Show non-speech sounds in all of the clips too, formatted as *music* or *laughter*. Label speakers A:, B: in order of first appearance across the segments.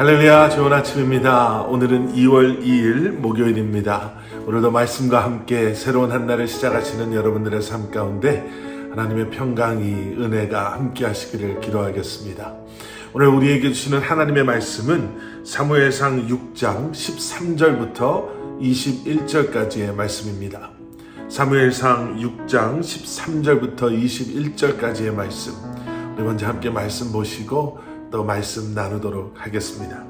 A: 할렐루야 좋은 아침입니다. 오늘은 2월 2일 목요일입니다. 오늘도 말씀과 함께 새로운 한 날을 시작하시는 여러분들의 삶 가운데 하나님의 평강이 은혜가 함께 하시기를 기도하겠습니다. 오늘 우리에게 주시는 하나님의 말씀은 사무엘상 6장 13절부터 21절까지의 말씀입니다. 사무엘상 6장 13절부터 21절까지의 말씀. 우리 먼저 함께 말씀 보시고 또 말씀 나누도록 하겠습니다.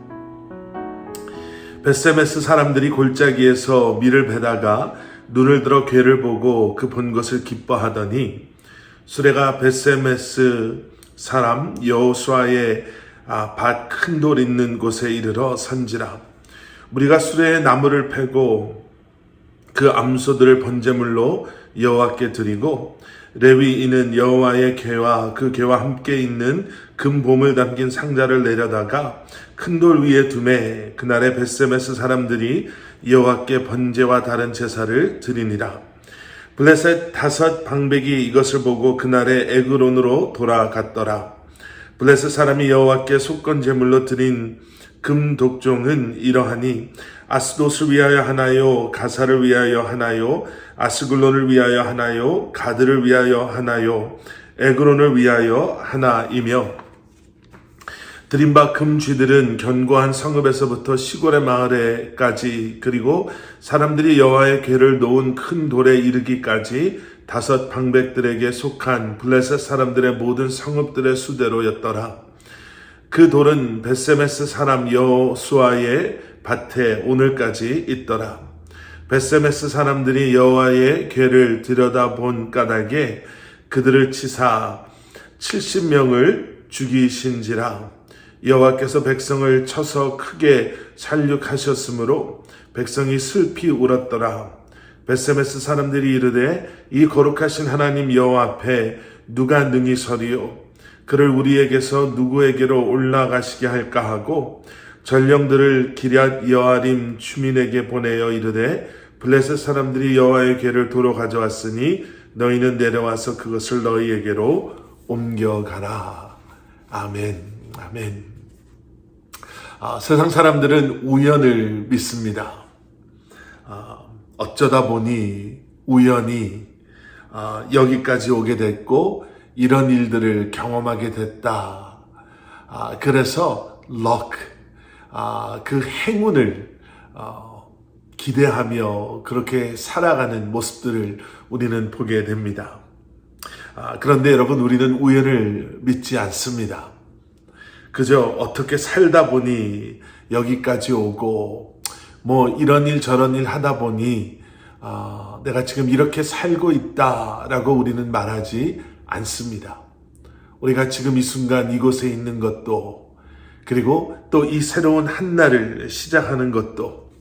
A: 베세메스 사람들이 골짜기에서 밀을 베다가 눈을 들어 괴를 보고 그 본 것을 기뻐하더니 수레가 베세메스 사람 여호수아의 아, 밭큰 돌 있는 곳에 이르러 선지라 우리가 수레에 나무를 패고 그 암소들을 번제물로 여호와께 드리고 레위인은 여호와의 궤와 그 궤와 함께 있는 금봄을 담긴 상자를 내려다가 큰 돌 위에 두매 그날의 베세메스 사람들이 여호와께 번제와 다른 제사를 드리니라. 블레셋 다섯 방백이 이것을 보고 그날의 에그론으로 돌아갔더라. 블레셋 사람이 여호와께 속건 제물로 드린 금 독종은 이러하니 아스돗을 위하여 하나요? 가사를 위하여 하나요? 아스글론을 위하여 하나요? 가드를 위하여 하나요? 에그론을 위하여 하나이며. 드림바 금쥐들은 견고한 성읍에서부터 시골의 마을에까지 그리고 사람들이 여호와의 궤를 놓은 큰 돌에 이르기까지 다섯 방백들에게 속한 블레셋 사람들의 모든 성읍들의 수대로였더라. 그 돌은 베세메스 사람 여호수아의 밭에 오늘까지 있더라. 베세메스 사람들이 여호와의 궤를 들여다본 까닭에 그들을 치사 70명을 죽이신지라. 여호와께서 백성을 쳐서 크게 살육하셨으므로 백성이 슬피 울었더라. 베세메스 사람들이 이르되 이 거룩하신 하나님 여호와 앞에 누가 능히 서리요 그를 우리에게서 누구에게로 올라가시게 할까 하고 전령들을 기럇 여아림 주민에게 보내어 이르되 블레셋 사람들이 여호와의 궤를 도로 가져왔으니 너희는 내려와서 그것을 너희에게로 옮겨가라. 아멘. 아멘. 아, 세상 사람들은 우연을 믿습니다. 아, 어쩌다 보니 우연히 아, 여기까지 오게 됐고 이런 일들을 경험하게 됐다. 아, 그래서 luck, 아, 그 행운을 어, 기대하며 그렇게 살아가는 모습들을 우리는 보게 됩니다. 아, 그런데 여러분 우리는 우연을 믿지 않습니다. 그저 어떻게 살다 보니 여기까지 오고 뭐 이런 일 저런 일 하다 보니 어, 내가 지금 이렇게 살고 있다라고 우리는 말하지 않습니다. 우리가 지금 이 순간 이곳에 있는 것도 그리고 또 이 새로운 한 날을 시작하는 것도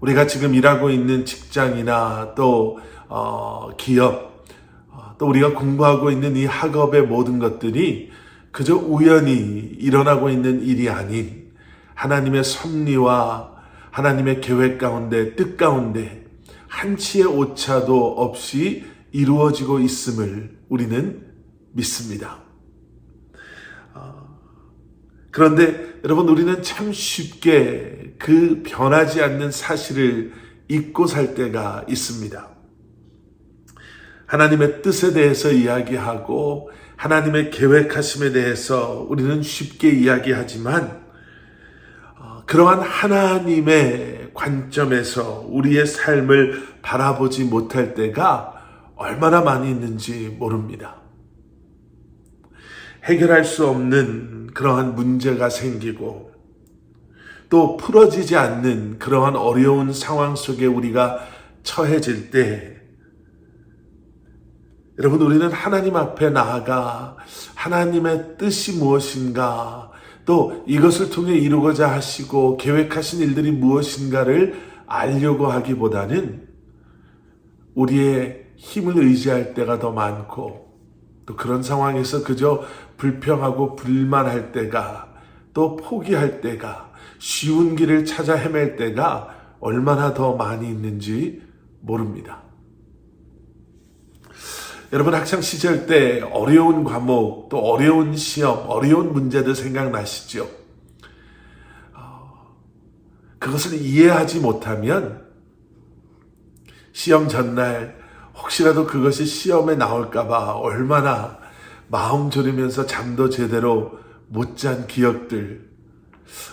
A: 우리가 지금 일하고 있는 직장이나 또 어, 기업 어, 또 우리가 공부하고 있는 이 학업의 모든 것들이 그저 우연히 일어나고 있는 일이 아닌 하나님의 섭리와 하나님의 계획 가운데 뜻 가운데 한치의 오차도 없이 이루어지고 있음을 우리는 믿습니다. 어, 그런데 여러분 우리는 참 쉽게 그 변하지 않는 사실을 잊고 살 때가 있습니다. 하나님의 뜻에 대해서 이야기하고 하나님의 계획하심에 대해서 우리는 쉽게 이야기하지만 어, 그러한 하나님의 관점에서 우리의 삶을 바라보지 못할 때가 얼마나 많이 있는지 모릅니다. 해결할 수 없는 그러한 문제가 생기고 또 풀어지지 않는 그러한 어려운 상황 속에 우리가 처해질 때 여러분, 우리는 하나님 앞에 나아가 하나님의 뜻이 무엇인가, 또 이것을 통해 이루고자 하시고 계획하신 일들이 무엇인가를 알려고 하기보다는 우리의 힘을 의지할 때가 더 많고, 또 그런 상황에서 그저 불평하고 불만할 때가, 또 포기할 때가, 쉬운 길을 찾아 헤맬 때가 얼마나 더 많이 있는지 모릅니다. 여러분 학창 시절 때 어려운 과목, 또 어려운 시험, 어려운 문제들 생각나시죠? 그것을 이해하지 못하면 시험 전날 혹시라도 그것이 시험에 나올까봐 얼마나 마음 졸이면서 잠도 제대로 못 잔 기억들.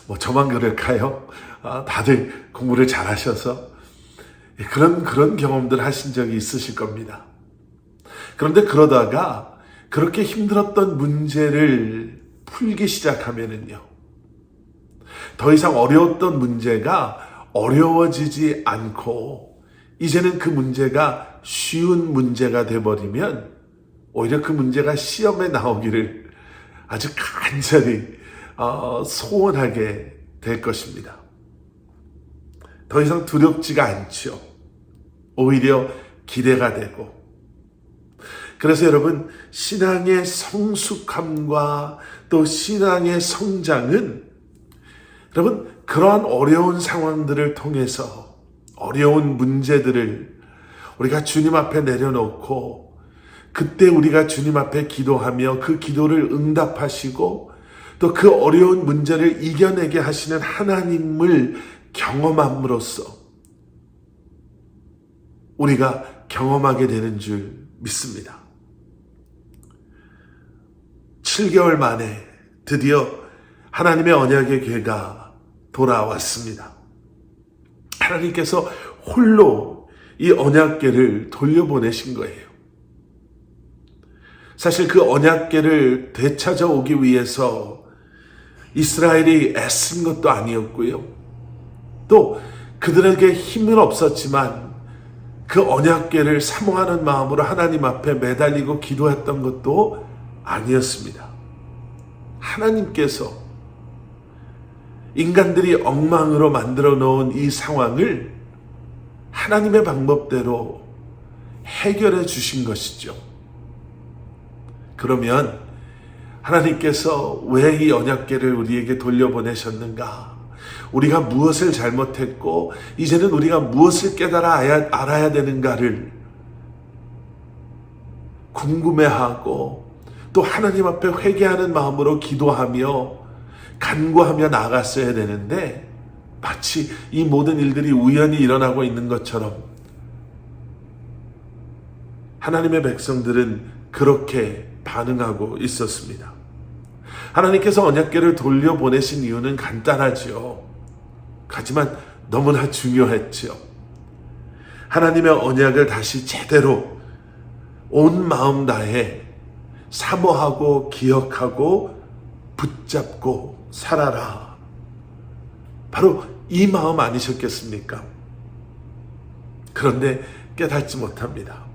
A: 뭐 저만 그럴까요? 아, 다들 공부를 잘하셔서 그런 그런 경험들 하신 적이 있으실 겁니다. 그런데 그러다가 그렇게 힘들었던 문제를 풀기 시작하면은요. 더 이상 어려웠던 문제가 어려워지지 않고 이제는 그 문제가 쉬운 문제가 돼버리면 오히려 그 문제가 시험에 나오기를 아주 간절히 어, 소원하게 될 것입니다. 더 이상 두렵지가 않죠. 오히려 기대가 되고. 그래서 여러분, 신앙의 성숙함과 또 신앙의 성장은 여러분, 그러한 어려운 상황들을 통해서 어려운 문제들을 우리가 주님 앞에 내려놓고 그때 우리가 주님 앞에 기도하며 그 기도를 응답하시고 또 그 어려운 문제를 이겨내게 하시는 하나님을 경험함으로써 우리가 경험하게 되는 줄 믿습니다. 7개월 만에 드디어 하나님의 언약의 괴가 돌아왔습니다. 하나님께서 홀로 이 언약궤를 돌려보내신 거예요. 사실 그 언약궤를 되찾아오기 위해서 이스라엘이 애쓴 것도 아니었고요. 또 그들에게 힘은 없었지만 그 언약궤를 사모하는 마음으로 하나님 앞에 매달리고 기도했던 것도 아니었습니다. 하나님께서 인간들이 엉망으로 만들어 놓은 이 상황을 하나님의 방법대로 해결해 주신 것이죠. 그러면 하나님께서 왜 이 언약계를 우리에게 돌려보내셨는가? 우리가 무엇을 잘못했고, 이제는 우리가 무엇을 깨달아 알아야 되는가를 궁금해하고, 또 하나님 앞에 회개하는 마음으로 기도하며, 간구하며 나갔어야 되는데, 마치 이 모든 일들이 우연히 일어나고 있는 것처럼, 하나님의 백성들은 그렇게 반응하고 있었습니다. 하나님께서 언약계를 돌려보내신 이유는 간단하지요. 하지만 너무나 중요했지요. 하나님의 언약을 다시 제대로 온 마음 다해 사모하고 기억하고 붙잡고 살아라. 바로 이 마음 아니셨겠습니까? 그런데 깨닫지 못합니다.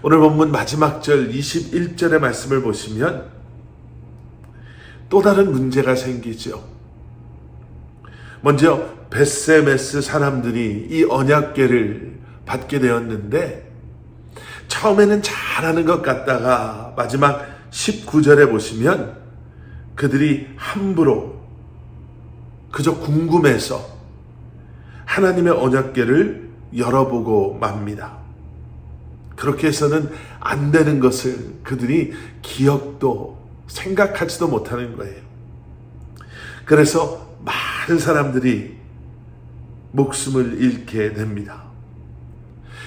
A: 오늘 본문 마지막 절 21절의 말씀을 보시면 또 다른 문제가 생기죠. 먼저 베세메스 사람들이 이 언약계를 받게 되었는데 처음에는 잘하는 것 같다가 마지막 19절에 보시면 그들이 함부로 그저 궁금해서 하나님의 언약계를 열어보고 맙니다. 그렇게 해서는 안 되는 것을 그들이 기억도 생각하지도 못하는 거예요. 그래서 많은 사람들이 목숨을 잃게 됩니다.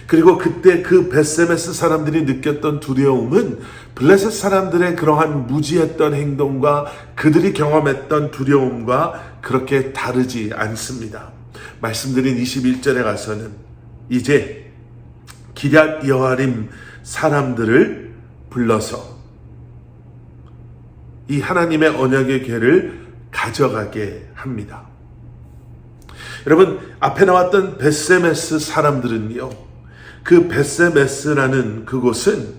A: 그리고 그때 그 베세메스 사람들이 느꼈던 두려움은 블레셋 사람들의 그러한 무지했던 행동과 그들이 경험했던 두려움과 그렇게 다르지 않습니다. 말씀드린 21절에 가서는 이제 기럇 여아림 사람들을 불러서 이 하나님의 언약의 궤를 가져가게 합니다. 여러분 앞에 나왔던 베세메스 사람들은요. 그 베세메스라는 그곳은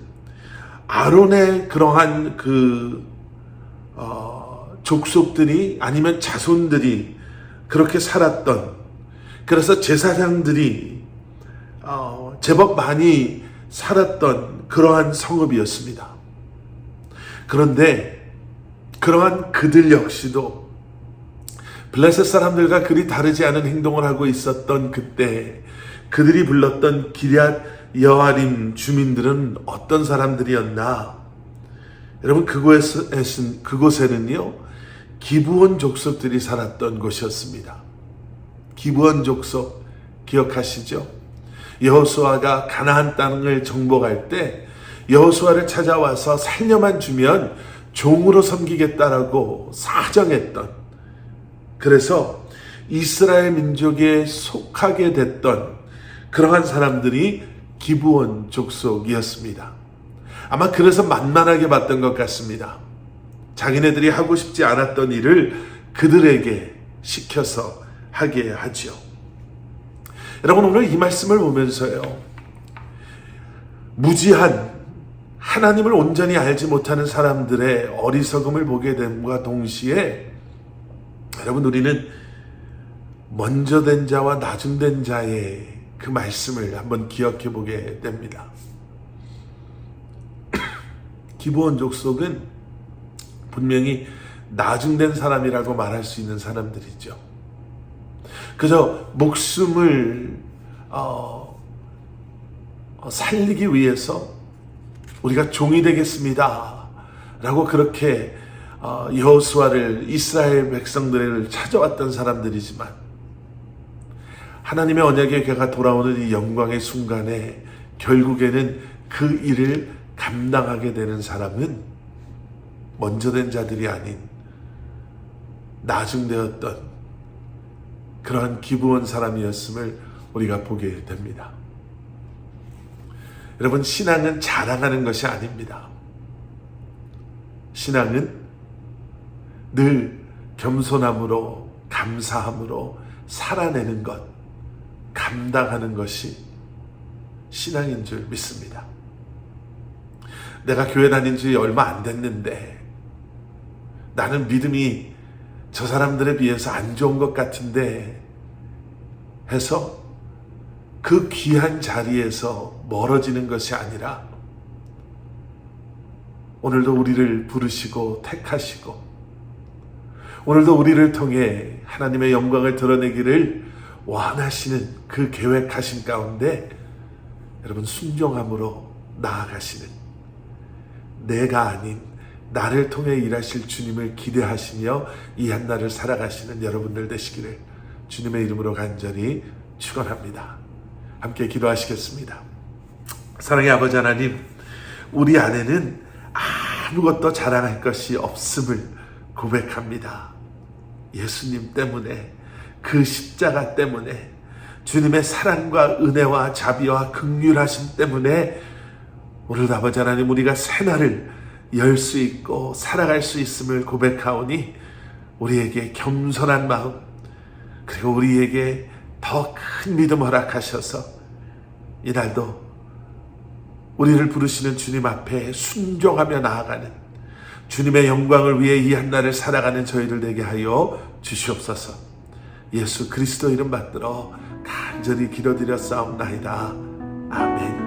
A: 아론의 그러한 그 어, 족속들이 아니면 자손들이 그렇게 살았던 그래서 제사장들이 어, 제법 많이 살았던 그러한 성읍이었습니다. 그런데 그러한 그들 역시도 블레셋 사람들과 그리 다르지 않은 행동을 하고 있었던 그때 그들이 불렀던 기럇 여아림 주민들은 어떤 사람들이었나? 여러분 그곳에는 그곳에는요 기부원 족속들이 살았던 곳이었습니다. 기브원 족속 기억하시죠? 여호수아가 가나안 땅을 정복할 때 여호수아를 찾아와서 살려만 주면 종으로 섬기겠다라고 사정했던 그래서 이스라엘 민족에 속하게 됐던 그러한 사람들이 기브온 족속이었습니다. 아마 그래서 만만하게 봤던 것 같습니다. 자기네들이 하고 싶지 않았던 일을 그들에게 시켜서 하게 하죠. 여러분 오늘 이 말씀을 보면서요. 무지한 하나님을 온전히 알지 못하는 사람들의 어리석음을 보게 됨과 동시에 여러분 우리는 먼저 된 자와 나중 된 자의 그 말씀을 한번 기억해 보게 됩니다. *clears throat* 기브온 족속은 분명히 나중된 사람이라고 말할 수 있는 사람들이죠. 그저 목숨을 어, 어, 살리기 위해서 우리가 종이 되겠습니다. 라고 그렇게 어, 여호수아를 이스라엘 백성들을 찾아왔던 사람들이지만 하나님의 언약의 괴가 돌아오는 이 영광의 순간에 결국에는 그 일을 감당하게 되는 사람은 먼저 된 자들이 아닌 나중되었던 그러한 기부원 사람이었음을 우리가 보게 됩니다. 여러분, 신앙은 자랑하는 것이 아닙니다. 신앙은 늘 겸손함으로, 감사함으로 살아내는 것, 감당하는 것이 신앙인 줄 믿습니다. 내가 교회 다닌 지 얼마 안 됐는데 나는 믿음이 저 사람들에 비해서 안 좋은 것 같은데 해서 그 귀한 자리에서 멀어지는 것이 아니라 오늘도 우리를 부르시고 택하시고 오늘도 우리를 통해 하나님의 영광을 드러내기를 원하시는 그 계획하신 가운데 여러분 순종함으로 나아가시는 내가 아닌 나를 통해 일하실 주님을 기대하시며 이 한날을 살아가시는 여러분들 되시기를 주님의 이름으로 간절히 축원합니다. 함께 기도하시겠습니다. 사랑의 아버지 하나님, 우리 안에는 아무것도 자랑할 것이 없음을 고백합니다. 예수님 때문에 그 십자가 때문에 주님의 사랑과 은혜와 자비와 극률하심 때문에 오늘 아버지 하나님 우리가 새날을 열 수 있고 살아갈 수 있음을 고백하오니 우리에게 겸손한 마음 그리고 우리에게 더 큰 믿음 허락하셔서 이날도 우리를 부르시는 주님 앞에 순종하며 나아가는 주님의 영광을 위해 이 한날을 살아가는 저희들 되게 하여 주시옵소서. 예수 그리스도 이름 받들어 간절히 기도드렸사옵나이다. 아멘.